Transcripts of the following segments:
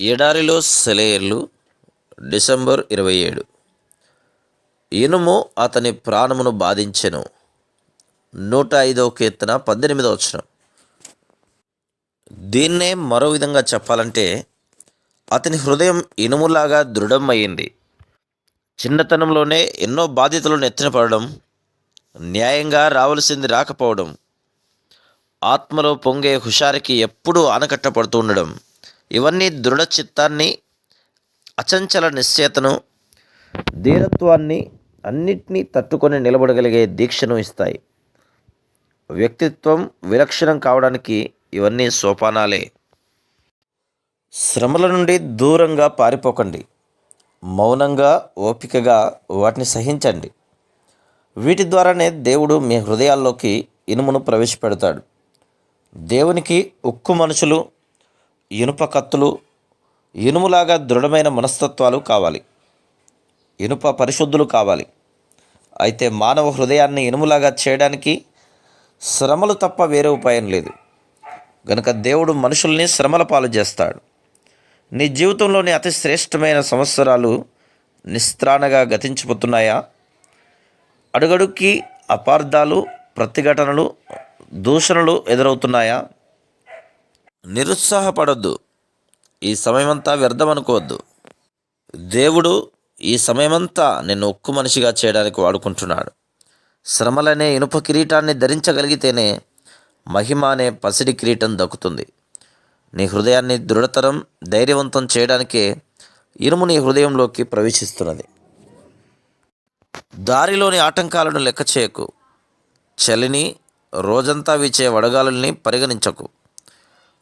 ఎడారిలో సెలయర్లు డిసెంబర్ ఇరవై ఏడు. ఇనుము అతని ప్రాణమును బాధించెను. నూట ఐదవ కీర్తన పద్దెనిమిదవ వచ్చిన దీన్నే మరో విధంగా చెప్పాలంటే అతని హృదయం ఇనుములాగా దృఢం అయింది చిన్నతనంలోనే ఎన్నో బాధ్యతలను ఎత్తిన పడడం న్యాయంగా రావలసింది రాకపోవడం ఆత్మలో పొంగే హుషారికి ఎప్పుడూ ఆనకట్టపడుతూ ఉండడం. ఇవన్నీ దృఢ చిత్తాన్ని అచంచల నిశ్చేతను ధీరత్వాన్ని అన్నిటినీ తట్టుకొని నిలబడగలిగే దీక్షను ఇస్తాయి. వ్యక్తిత్వం విలక్షణం కావడానికి ఇవన్నీ సోపానాలే. శ్రమల నుండి దూరంగా పారిపోకండి. మౌనంగా ఓపికగా వాటిని సహించండి. వీటి ద్వారానే దేవుడు మీ హృదయాల్లోకి ఇనుమును ప్రవేశపెడతాడు. దేవునికి ఉక్కు మనుషులు ఇనుప కత్తులు ఇనుములాగా దృఢమైన మనస్తత్వాలు కావాలి. ఇనుప పరిశుద్ధులు కావాలి. అయితే మానవ హృదయాన్ని ఇనుములాగా చేయడానికి శ్రమలు తప్ప వేరే ఉపాయం లేదు. గనుక దేవుడు మనుషుల్ని శ్రమల పాలు చేస్తాడు. నీ జీవితంలోని అతి శ్రేష్టమైన సంవత్సరాలు నిస్త్రాణగా గతించిపోతున్నాయా? అడుగడుక్కి అపార్థాలు ప్రతిఘటనలు దూషణలు ఎదురవుతున్నాయా? నిరుత్సాహపడొద్దు. ఈ సమయమంతా వ్యర్థం అనుకోవద్దు దేవుడు ఈ సమయమంతా నిన్ను ఒక్కు మనిషిగా చేయడానికి వాడుకుంటున్నాడు. శ్రమలనే ఇనుప కిరీటాన్ని ధరించగలిగితేనే మహిమ అనే పసిడి కిరీటం దక్కుతుంది. నీ హృదయాన్ని దృఢతరం ధైర్యవంతం చేయడానికే ఇనుము నీ హృదయంలోకి ప్రవేశిస్తున్నది. దారిలోని ఆటంకాలను లెక్క చేయకు చలిని రోజంతా వీచే వడగాలుల్ని పరిగణించకు.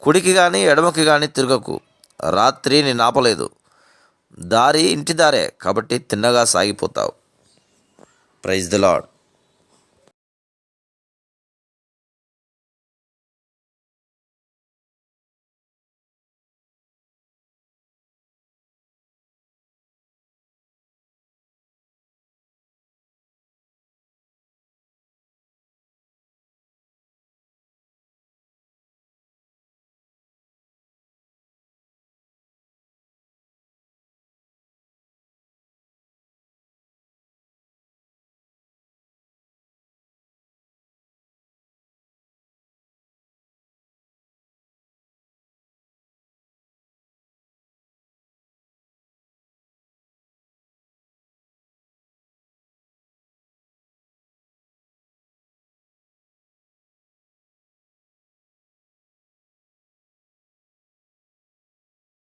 కుడికి కానీ ఎడమకి కానీ తిరగకు. రాత్రి నేను ఆపలేదు. దారి ఇంటి దారే కాబట్టి తిన్నగా సాగిపోతావు. Praise the lord